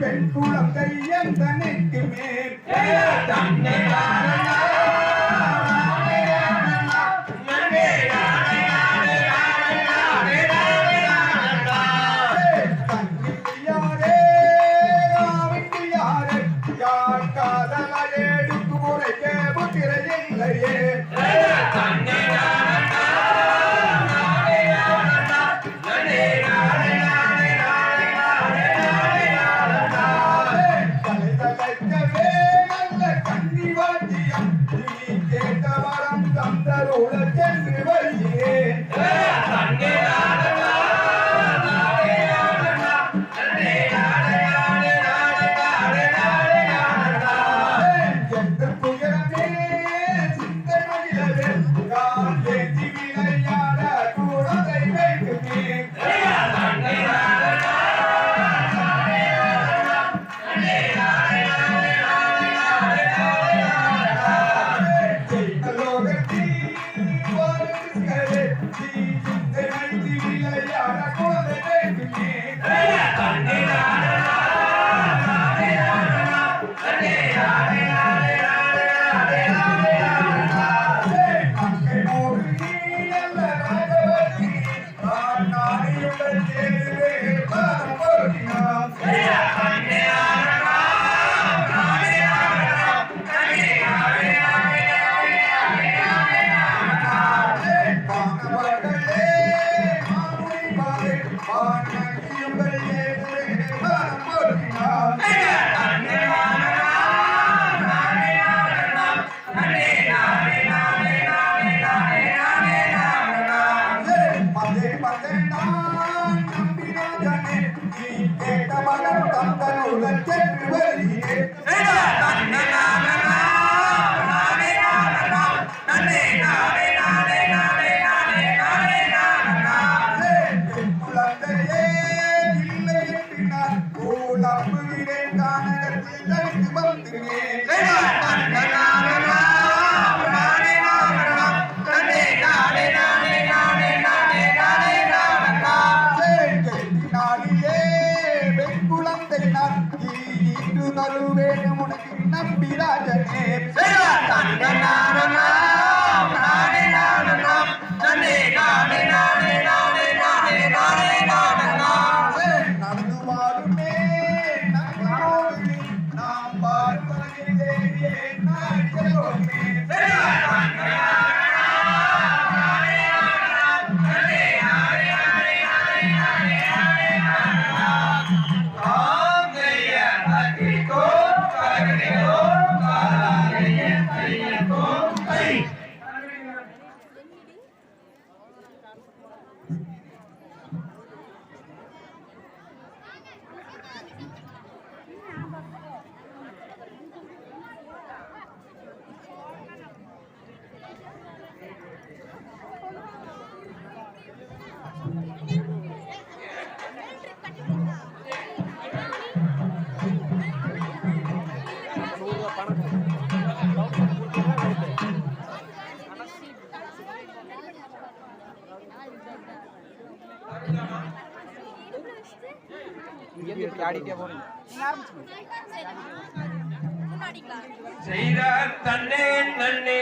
பெண் குழந்தை எந்த நெட்டுமே தன்னை நம்பினாதனே. கேட்ட மனம் தந்தனுடன் சென்று வருகிறேன் செய்தார் தன்னே தன்னே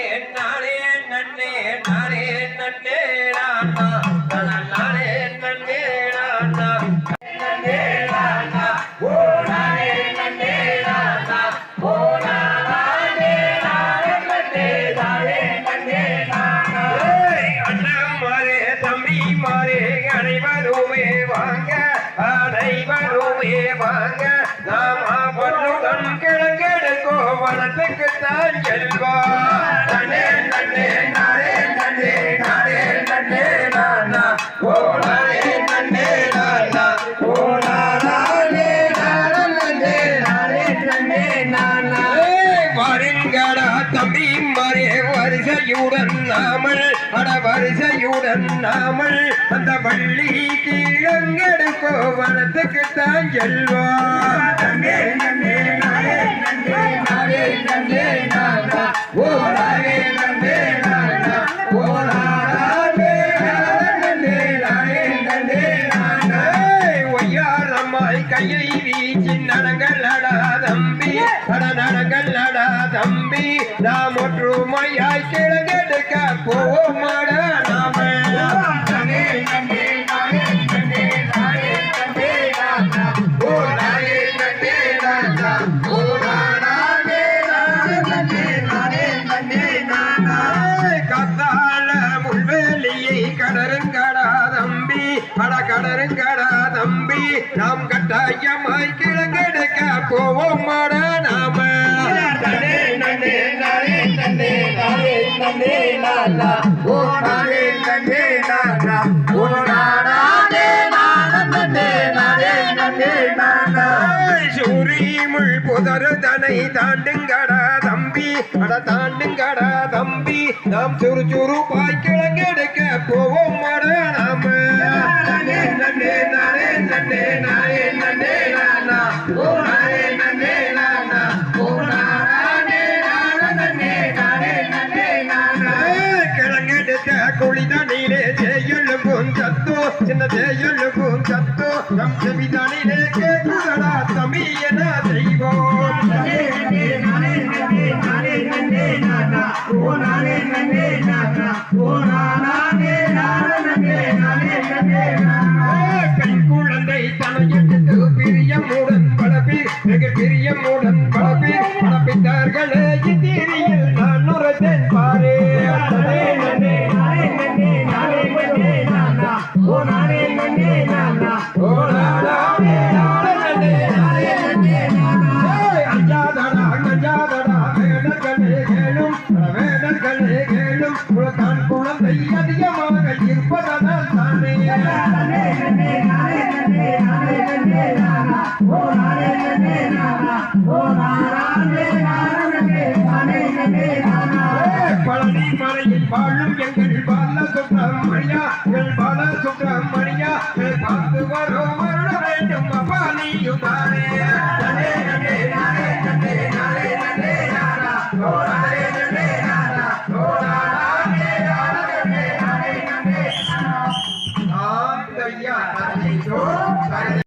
ஓடியே வாங்க. நாம் பொண்ணு கண் கிழங்கெடுக்கோ வனத்துக்கு தான் செல்வா. வரிசையுடன் நாமல் அட வரிசையுடன் நாமல் அந்த வள்ளி கீழங்கெடுக்கோ வனத்துக்கு தான் செல்வா தங்கே நங்கே நாளே நங்கே தம்பி. நாம் ஒற்றுமையாய் கிழங்கு நானே. நானே நன்னே நானே. நன்னே நானா. சூரியமுள் புதருதனை தாண்டுங்கடா தம்பி. அட தாண்டுங்கடா தம்பி. நாம் சுறு சுறு பாய் கிழங்கெடுக்க போவோம் மட நாம. நன்னே நானே நன்னே நானா? ஓ நானே நன்னே நானா? ஓ நானே நானே நன்னே நானே நன்னே நானா? கிழங்கெடுக்க குளிதனிலே செய்யுள்ளும் சத்தோ சின்ன தேயுள்ளும் சத்தோ நம் செவிதா பிரியமுடன் வெகு பிரியமுடன் வளர்ப்பி வளர்ப்பித்தார்களே இத்தீரியில் நான் உரைத்தேன் பாரே ஓ நானே நன்னே நானா. ஓ நானா வேடர்களே கேளும். குழந்தை அதிகமாக இருப்பதனால் தானே. பழனி மலையில் வாழும் எங்கள் பால சுப்பிரமணியா எங்கள் பால சுப்பிரமணியா பார்த்து வரும் வேண்டும் அப்பாலியும் பாரு